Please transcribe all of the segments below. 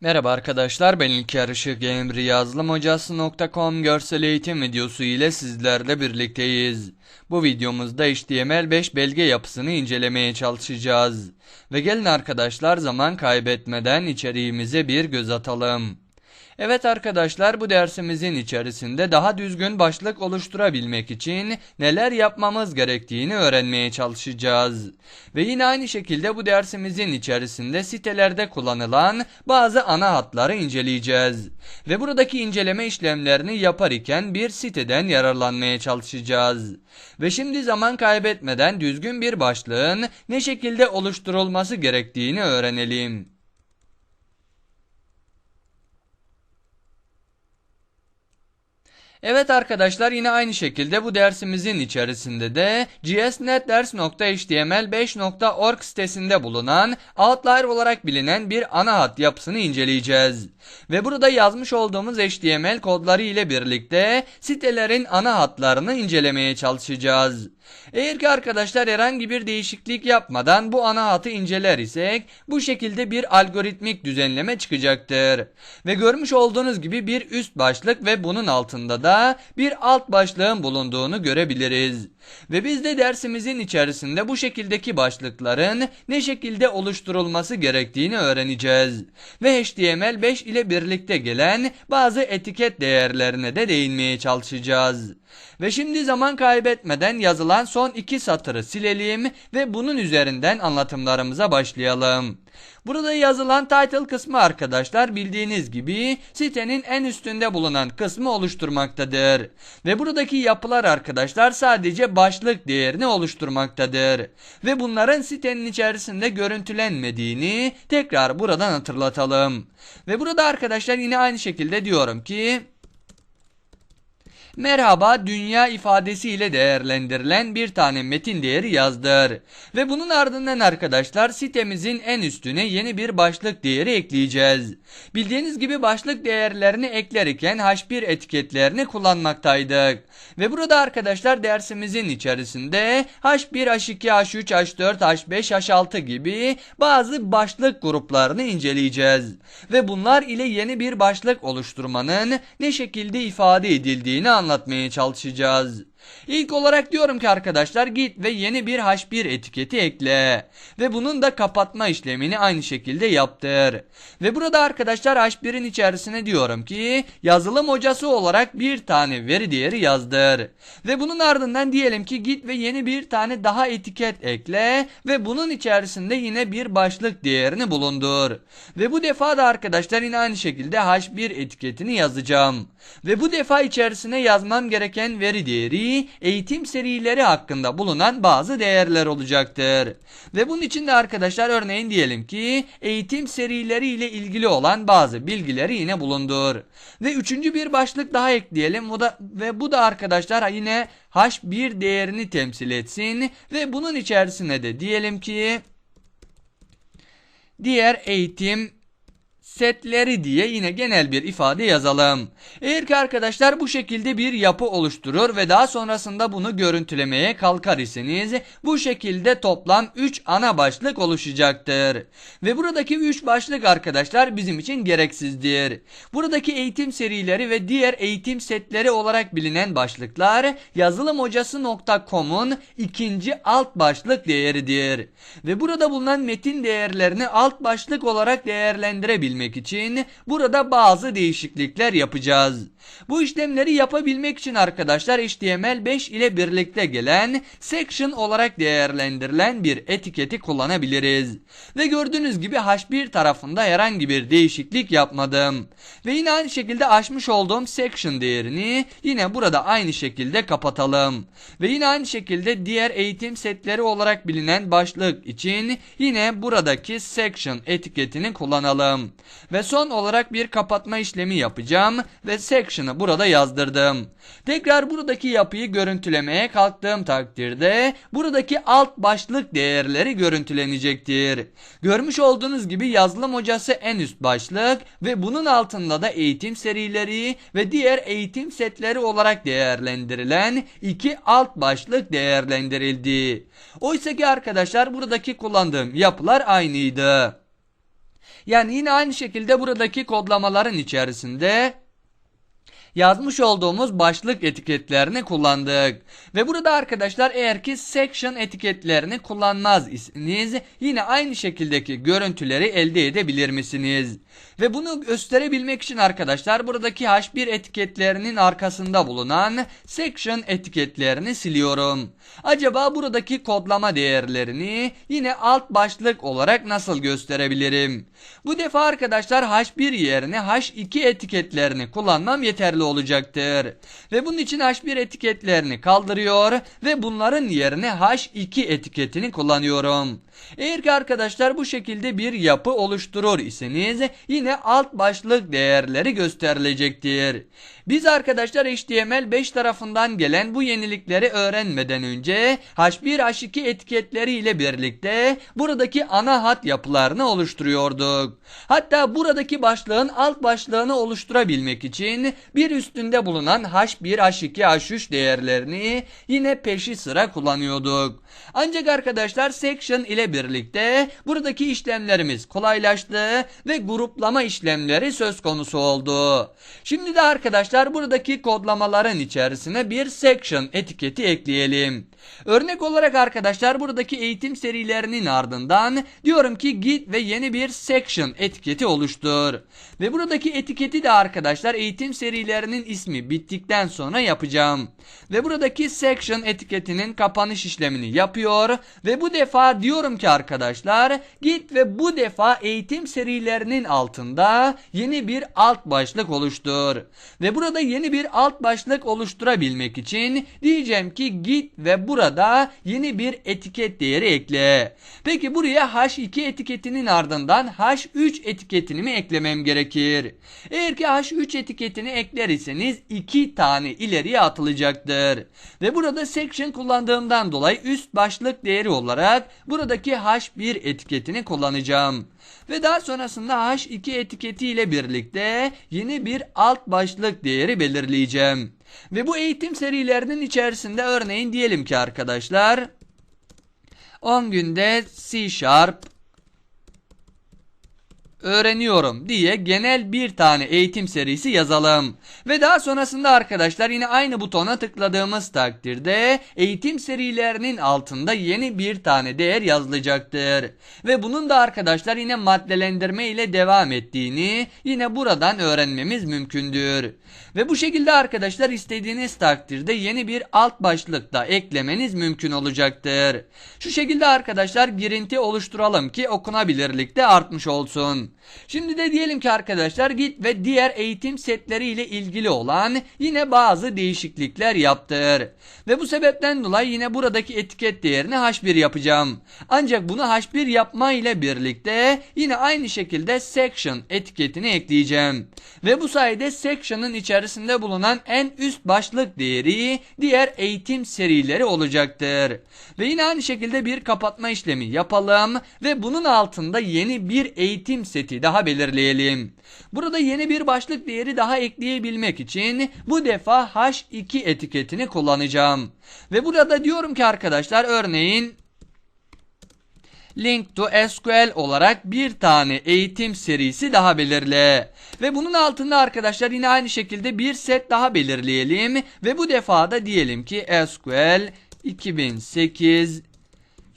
Merhaba arkadaşlar ben İlker Işık Emri yazılımhocası.com görsel eğitim videosu ile sizlerle birlikteyiz. Bu videomuzda HTML5 belge yapısını incelemeye çalışacağız. Ve gelin arkadaşlar zaman kaybetmeden içeriğimize bir göz atalım. Evet arkadaşlar bu dersimizin içerisinde daha düzgün başlık oluşturabilmek için neler yapmamız gerektiğini öğrenmeye çalışacağız. Ve yine aynı şekilde bu dersimizin içerisinde sitelerde kullanılan bazı ana hatları inceleyeceğiz. Ve buradaki inceleme işlemlerini yapar iken bir siteden yararlanmaya çalışacağız. Ve şimdi zaman kaybetmeden düzgün bir başlığın ne şekilde oluşturulması gerektiğini öğrenelim. Evet arkadaşlar yine aynı şekilde bu dersimizin içerisinde de gsnetders.html5.org sitesinde bulunan outlier olarak bilinen bir ana hat yapısını inceleyeceğiz. Ve burada yazmış olduğumuz HTML kodları ile birlikte sitelerin ana hatlarını incelemeye çalışacağız. Eğer ki arkadaşlar herhangi bir değişiklik yapmadan bu ana hatı inceler isek bu şekilde bir algoritmik düzenleme çıkacaktır. Ve görmüş olduğunuz gibi bir üst başlık ve bunun altında da bir alt başlığın bulunduğunu görebiliriz. Ve biz de dersimizin içerisinde bu şekildeki başlıkların ne şekilde oluşturulması gerektiğini öğreneceğiz. Ve HTML5 ile birlikte gelen bazı etiket değerlerine de değinmeye çalışacağız. Ve şimdi zaman kaybetmeden yazılan son iki satırı silelim ve bunun üzerinden anlatımlarımıza başlayalım. Burada yazılan title kısmı arkadaşlar bildiğiniz gibi sitenin en üstünde bulunan kısmı oluşturmaktadır. Ve buradaki yapılar arkadaşlar sadece başlık değerini oluşturmaktadır. Ve bunların sitenin içerisinde görüntülenmediğini tekrar buradan hatırlatalım. Ve burada arkadaşlar yine aynı şekilde diyorum ki merhaba dünya ifadesi ile değerlendirilen bir tane metin değeri yazdır. Ve bunun ardından arkadaşlar sitemizin en üstüne yeni bir başlık değeri ekleyeceğiz. Bildiğiniz gibi başlık değerlerini eklerken H1 etiketlerini kullanmaktaydık. Ve burada arkadaşlar dersimizin içerisinde H1, H2, H3, H4, H5, H6 gibi bazı başlık gruplarını inceleyeceğiz. Ve bunlar ile yeni bir başlık oluşturmanın ne şekilde ifade edildiğini anlatmaya çalışacağız. İlk olarak diyorum ki arkadaşlar git ve yeni bir H1 etiketi ekle. Ve bunun da kapatma işlemini aynı şekilde yaptır. Ve burada arkadaşlar H1'in içerisine diyorum ki yazılım hocası olarak bir tane veri değeri yazdır. Ve bunun ardından diyelim ki git ve yeni bir tane daha etiket ekle ve bunun içerisinde yine bir başlık değerini bulundur. Ve bu defa da arkadaşlar yine aynı şekilde H1 etiketini yazacağım. Ve bu defa içerisine yazmam gereken veri değeri eğitim serileri hakkında bulunan bazı değerler olacaktır. Ve bunun için de arkadaşlar örneğin diyelim ki eğitim serileri ile ilgili olan bazı bilgileri yine bulundur. Ve üçüncü bir başlık daha ekleyelim. Bu da, ve bu da arkadaşlar yine H1 değerini temsil etsin. Ve bunun içerisine de diyelim ki diğer eğitim setleri diye yine genel bir ifade yazalım. Eğer ki arkadaşlar bu şekilde bir yapı oluşturur ve daha sonrasında bunu görüntülemeye kalkar iseniz bu şekilde toplam 3 ana başlık oluşacaktır. Ve buradaki 3 başlık arkadaşlar bizim için gereksizdir. Buradaki eğitim serileri ve diğer eğitim setleri olarak bilinen başlıklar yazılımhocası.com'un ikinci alt başlık değeridir. Ve burada bulunan metin değerlerini alt başlık olarak değerlendirebilmek için burada bazı değişiklikler yapacağız. Bu işlemleri yapabilmek için arkadaşlar HTML5 ile birlikte gelen section olarak değerlendirilen bir etiketi kullanabiliriz. Ve gördüğünüz gibi H1 tarafında herhangi bir değişiklik yapmadım. Ve yine aynı şekilde açmış olduğum section değerini yine burada aynı şekilde kapatalım. Ve yine aynı şekilde diğer eğitim setleri olarak bilinen başlık için yine buradaki section etiketini kullanalım. Ve son olarak bir kapatma işlemi yapacağım ve section'ı burada yazdırdım. Tekrar buradaki yapıyı görüntülemeye kalktığım takdirde buradaki alt başlık değerleri görüntülenecektir. Görmüş olduğunuz gibi yazılım hocası en üst başlık ve bunun altında da eğitim serileri ve diğer eğitim setleri olarak değerlendirilen iki alt başlık değerlendirildi. Oysa ki arkadaşlar buradaki kullandığım yapılar aynıydı. Yani yine aynı şekilde buradaki kodlamaların içerisinde yazmış olduğumuz başlık etiketlerini kullandık. Ve burada arkadaşlar eğer ki section etiketlerini kullanmaz iseniz yine aynı şekildeki görüntüleri elde edebilir misiniz? Ve bunu gösterebilmek için arkadaşlar buradaki H1 etiketlerinin arkasında bulunan section etiketlerini siliyorum. Acaba buradaki kodlama değerlerini yine alt başlık olarak nasıl gösterebilirim? Bu defa arkadaşlar H1 yerine H2 etiketlerini kullanmam yeterli olacaktır. Ve bunun için H1 etiketlerini kaldırıyor ve bunların yerine H2 etiketini kullanıyorum. Eğer ki arkadaşlar bu şekilde bir yapı oluşturur iseniz yine alt başlık değerleri gösterilecektir. Biz arkadaşlar HTML5 tarafından gelen bu yenilikleri öğrenmeden önce H1 H2 etiketleri ile birlikte buradaki ana hat yapılarını oluşturuyorduk. Hatta buradaki başlığın alt başlığını oluşturabilmek için bir üstünde bulunan H1 H2 H3 değerlerini yine peşi sıra kullanıyorduk. Ancak arkadaşlar section ile birlikte buradaki işlemlerimiz kolaylaştı ve gruplama işlemleri söz konusu oldu. Şimdi de arkadaşlar buradaki kodlamaların içerisine bir section etiketi ekleyelim. Örnek olarak arkadaşlar buradaki eğitim serilerinin ardından diyorum ki git ve yeni bir section etiketi oluştur. Ve buradaki etiketi de arkadaşlar eğitim serilerinin ismi bittikten sonra yapacağım. Ve buradaki section etiketinin kapanış işlemini yapıyor ve bu defa diyorum ki arkadaşlar git ve bu defa eğitim serilerinin altında yeni bir alt başlık oluştur. Ve burada yeni bir alt başlık oluşturabilmek için diyeceğim ki git ve burada yeni bir etiket değeri ekle. Peki buraya H2 etiketinin ardından H3 etiketini mi eklemem gerekir? Eğer ki H3 etiketini eklerseniz iki tane ileriye atılacaktır. Ve burada section kullandığımdan dolayı üst başlık değeri olarak buradaki H1 etiketini kullanacağım. Ve daha sonrasında H2 etiketi ile birlikte yeni bir alt başlık değeri belirleyeceğim. Ve bu eğitim serilerinin içerisinde örneğin diyelim ki arkadaşlar 10 günde C Sharp öğreniyorum diye genel bir tane eğitim serisi yazalım. Ve daha sonrasında arkadaşlar yine aynı butona tıkladığımız takdirde eğitim serilerinin altında yeni bir tane değer yazılacaktır. Ve bunun da arkadaşlar yine maddelendirme ile devam ettiğini yine buradan öğrenmemiz mümkündür. Ve bu şekilde arkadaşlar istediğiniz takdirde yeni bir alt başlık da eklemeniz mümkün olacaktır. Şu şekilde arkadaşlar girinti oluşturalım ki okunabilirlik de artmış olsun. Şimdi de diyelim ki arkadaşlar git ve diğer eğitim setleri ile ilgili olan yine bazı değişiklikler yaptır. Ve bu sebepten dolayı yine buradaki etiket değerini H1 yapacağım. Ancak bunu H1 yapma ile birlikte yine aynı şekilde section etiketini ekleyeceğim. Ve bu sayede section'ın içerisinde bulunan en üst başlık değeri diğer eğitim serileri olacaktır. Ve yine aynı şekilde bir kapatma işlemi yapalım ve bunun altında yeni bir eğitim seti daha belirleyelim. Burada yeni bir başlık değeri daha ekleyebilmek için bu defa H2 etiketini kullanacağım. Ve burada diyorum ki arkadaşlar örneğin Link to SQL olarak bir tane eğitim serisi daha belirle. Ve bunun altında arkadaşlar yine aynı şekilde bir set daha belirleyelim. Ve bu defa da diyelim ki SQL 2008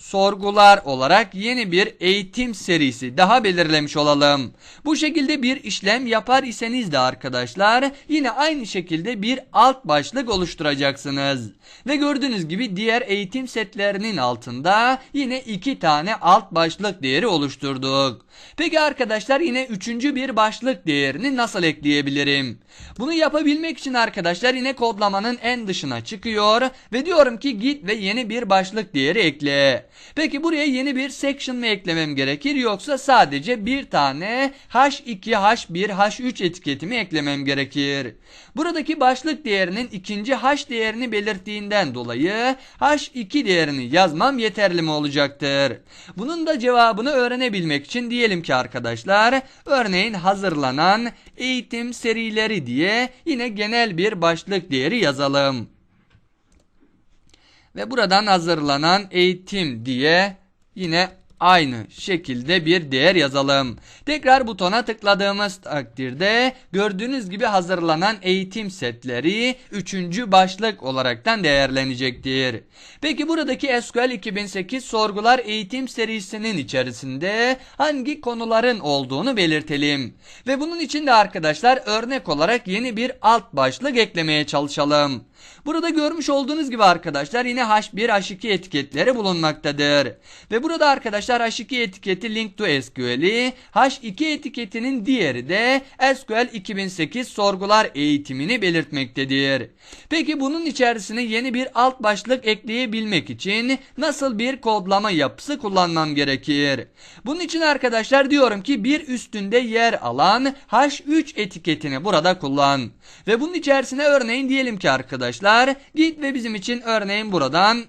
sorgular olarak yeni bir eğitim serisi daha belirlemiş olalım. Bu şekilde bir işlem yapar iseniz de arkadaşlar yine aynı şekilde bir alt başlık oluşturacaksınız. Ve gördüğünüz gibi diğer eğitim setlerinin altında yine iki tane alt başlık değeri oluşturduk. Peki arkadaşlar yine üçüncü bir başlık değerini nasıl ekleyebilirim? Bunu yapabilmek için arkadaşlar yine kodlamanın en dışına çıkıyor ve diyorum ki git ve yeni bir başlık değeri ekle. Peki buraya yeni bir section mı eklemem gerekir yoksa sadece bir tane H2, H1, H3 etiketimi eklemem gerekir? Buradaki başlık değerinin ikinci H değerini belirttiğinden dolayı H2 değerini yazmam yeterli mi olacaktır? Bunun da cevabını öğrenebilmek için diyelim ki arkadaşlar örneğin hazırlanan eğitim serileri diye yine genel bir başlık değeri yazalım. Ve buradan hazırlanan eğitim diye yine aynı şekilde bir değer yazalım. Tekrar butona tıkladığımız takdirde gördüğünüz gibi hazırlanan eğitim setleri 3. başlık olaraktan değerlenecektir. Peki buradaki SQL 2008 sorgular eğitim serisinin içerisinde hangi konuların olduğunu belirtelim. Ve bunun için de arkadaşlar örnek olarak yeni bir alt başlık eklemeye çalışalım. Burada görmüş olduğunuz gibi arkadaşlar yine H1 H2 etiketleri bulunmaktadır. Ve burada arkadaşlar H2 etiketi link to SQL'i, H2 etiketinin diğeri de SQL 2008 sorgular eğitimini belirtmektedir. Peki bunun içerisine yeni bir alt başlık ekleyebilmek için nasıl bir kodlama yapısı kullanmam gerekir? Bunun için arkadaşlar diyorum ki bir üstünde yer alan H3 etiketini burada kullan. Ve bunun içerisine örneğin diyelim ki arkadaşlar git ve bizim için örneğin buradan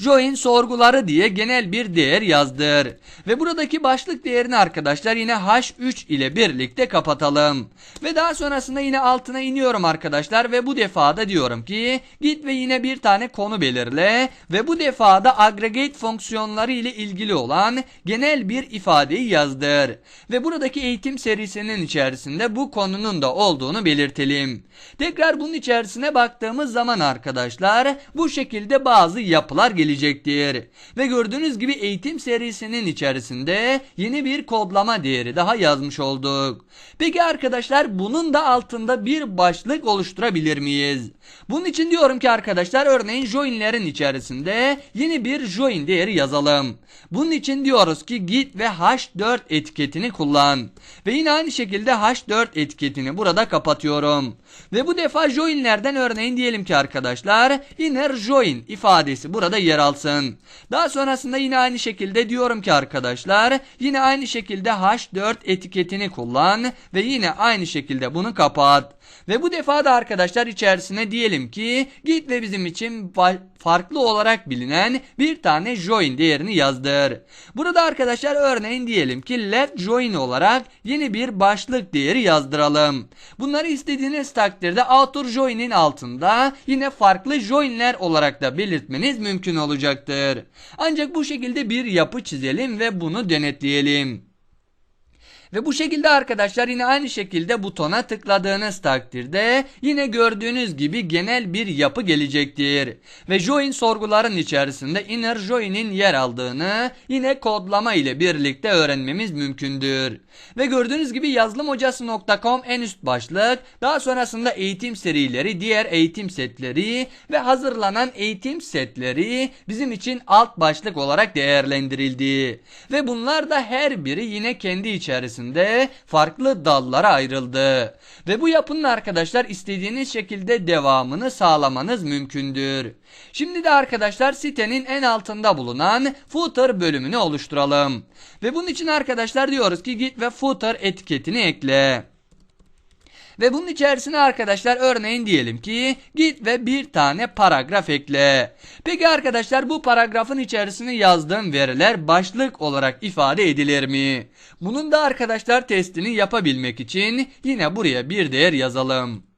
join sorguları diye genel bir değer yazdır. Ve buradaki başlık değerini arkadaşlar yine H3 ile birlikte kapatalım. Ve daha sonrasında yine altına iniyorum arkadaşlar ve bu defada diyorum ki git ve yine bir tane konu belirle ve bu defada aggregate fonksiyonları ile ilgili olan genel bir ifadeyi yazdır. Ve buradaki eğitim serisinin içerisinde bu konunun da olduğunu belirtelim. Tekrar bunun içerisine baktığımız zaman arkadaşlar bu şekilde bazı yapılar gelecektir. Ve gördüğünüz gibi eğitim serisinin içerisinde yeni bir kodlama değeri daha yazmış olduk. Peki arkadaşlar bunun da altında bir başlık oluşturabilir miyiz? Bunun için diyorum ki arkadaşlar örneğin joinlerin içerisinde yeni bir join değeri yazalım. Bunun için diyoruz ki git ve h4 etiketini kullan. Ve yine aynı şekilde h4 etiketini burada kapatıyorum. Ve bu defa joinlerden örneğin diyelim ki arkadaşlar inner join ifadesi burada yer alsın. Daha sonrasında yine aynı şekilde diyorum ki arkadaşlar yine aynı şekilde h4 etiketini kullan ve yine aynı şekilde bunu kapat. Ve bu defa da arkadaşlar içerisine diyelim ki git ve bizim için farklı olarak bilinen bir tane join değerini yazdır. Burada arkadaşlar örneğin diyelim ki left join olarak yeni bir başlık değeri yazdıralım. Bunları istediğiniz takdirde outer join'in altında yine farklı join'ler olarak da belirtmeniz mümkün olacaktır. Ancak bu şekilde bir yapı çizelim ve bunu denetleyelim. Ve bu şekilde arkadaşlar yine aynı şekilde butona tıkladığınız takdirde yine gördüğünüz gibi genel bir yapı gelecektir. Ve join sorguların içerisinde inner join'in yer aldığını yine kodlama ile birlikte öğrenmemiz mümkündür. Ve gördüğünüz gibi yazılımhocası.com en üst başlık daha sonrasında eğitim serileri diğer eğitim setleri ve hazırlanan eğitim setleri bizim için alt başlık olarak değerlendirildi. Ve bunlar da her biri yine kendi içerisinde içerisinde farklı dallara ayrıldı. Ve bu yapının arkadaşlar istediğiniz şekilde devamını sağlamanız mümkündür. Şimdi de arkadaşlar sitenin en altında bulunan footer bölümünü oluşturalım. Ve bunun için arkadaşlar diyoruz ki git ve footer etiketini ekle. Ve bunun içerisine arkadaşlar örneğin diyelim ki git ve bir tane paragraf ekle. Peki arkadaşlar bu paragrafın içerisine yazdığım veriler başlık olarak ifade edilir mi? Bunun da arkadaşlar testini yapabilmek için yine buraya bir değer yazalım.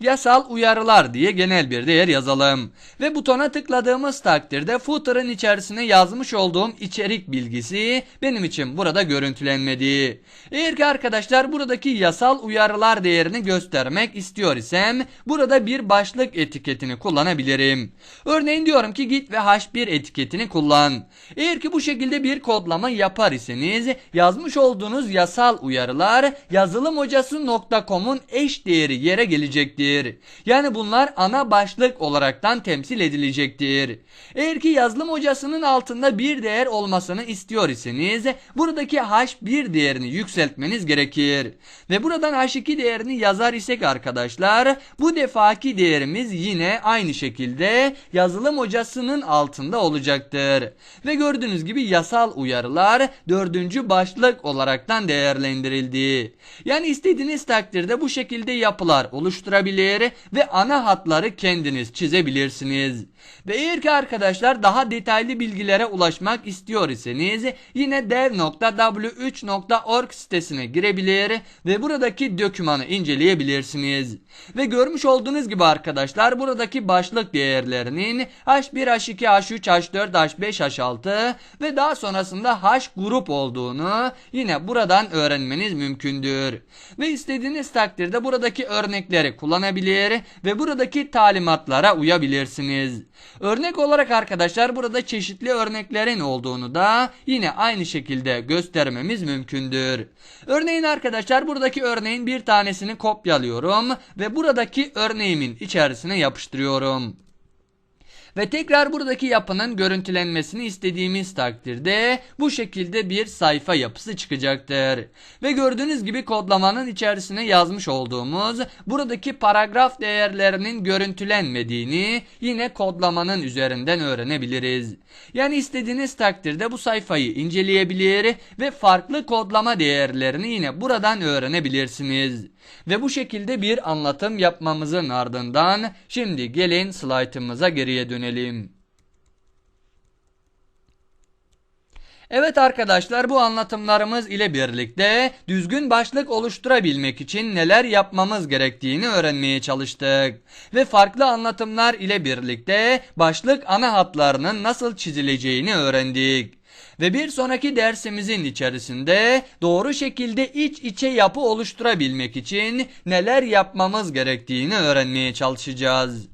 Yasal uyarılar diye genel bir değer yazalım. Ve butona tıkladığımız takdirde footer'ın içerisine yazmış olduğum içerik bilgisi benim için burada görüntülenmedi. Eğer ki arkadaşlar buradaki yasal uyarılar değerini göstermek istiyor isem burada bir başlık etiketini kullanabilirim. Örneğin diyorum ki git ve h1 etiketini kullan. Eğer ki bu şekilde bir kodlama yapar iseniz yazmış olduğunuz yasal uyarılar yazılımhocası.com'un eş değeri yere gelecektir edilecektir. Yani bunlar ana başlık olaraktan temsil edilecektir. Eğer ki yazılım hocasının altında bir değer olmasını istiyor iseniz buradaki H1 değerini yükseltmeniz gerekir. Ve buradan H2 değerini yazar isek arkadaşlar bu defaki değerimiz yine aynı şekilde yazılım hocasının altında olacaktır. Ve gördüğünüz gibi yasal uyarılar dördüncü başlık olaraktan değerlendirildi. Yani istediğiniz takdirde bu şekilde yapılar oluşturabilir ve ana hatları kendiniz çizebilirsiniz. Ve eğer ki arkadaşlar daha detaylı bilgilere ulaşmak istiyor iseniz yine dev.w3.org sitesine girebilir ve buradaki dokümanı inceleyebilirsiniz. Ve görmüş olduğunuz gibi arkadaşlar buradaki başlık değerlerinin H1, H2, H3, H4, H5, H6 ve daha sonrasında H grup olduğunu yine buradan öğrenmeniz mümkündür. Ve istediğiniz takdirde buradaki örnekleri kullanabilir ve buradaki talimatlara uyabilirsiniz. Örnek olarak arkadaşlar burada çeşitli örneklerin olduğunu da yine aynı şekilde göstermemiz mümkündür. Örneğin arkadaşlar buradaki örneğin bir tanesini kopyalıyorum ve buradaki örneğimin içerisine yapıştırıyorum. Ve tekrar buradaki yapının görüntülenmesini istediğimiz takdirde bu şekilde bir sayfa yapısı çıkacaktır. Ve gördüğünüz gibi kodlamanın içerisine yazmış olduğumuz buradaki paragraf değerlerinin görüntülenmediğini yine kodlamanın üzerinden öğrenebiliriz. Yani istediğiniz takdirde bu sayfayı inceleyebilir ve farklı kodlama değerlerini yine buradan öğrenebilirsiniz. Ve bu şekilde bir anlatım yapmamızın ardından şimdi gelin slaytımıza geriye dönelim. Evet arkadaşlar bu anlatımlarımız ile birlikte düzgün başlık oluşturabilmek için neler yapmamız gerektiğini öğrenmeye çalıştık. Ve farklı anlatımlar ile birlikte başlık ana hatlarının nasıl çizileceğini öğrendik. Ve bir sonraki dersimizin içerisinde doğru şekilde iç içe yapı oluşturabilmek için neler yapmamız gerektiğini öğrenmeye çalışacağız.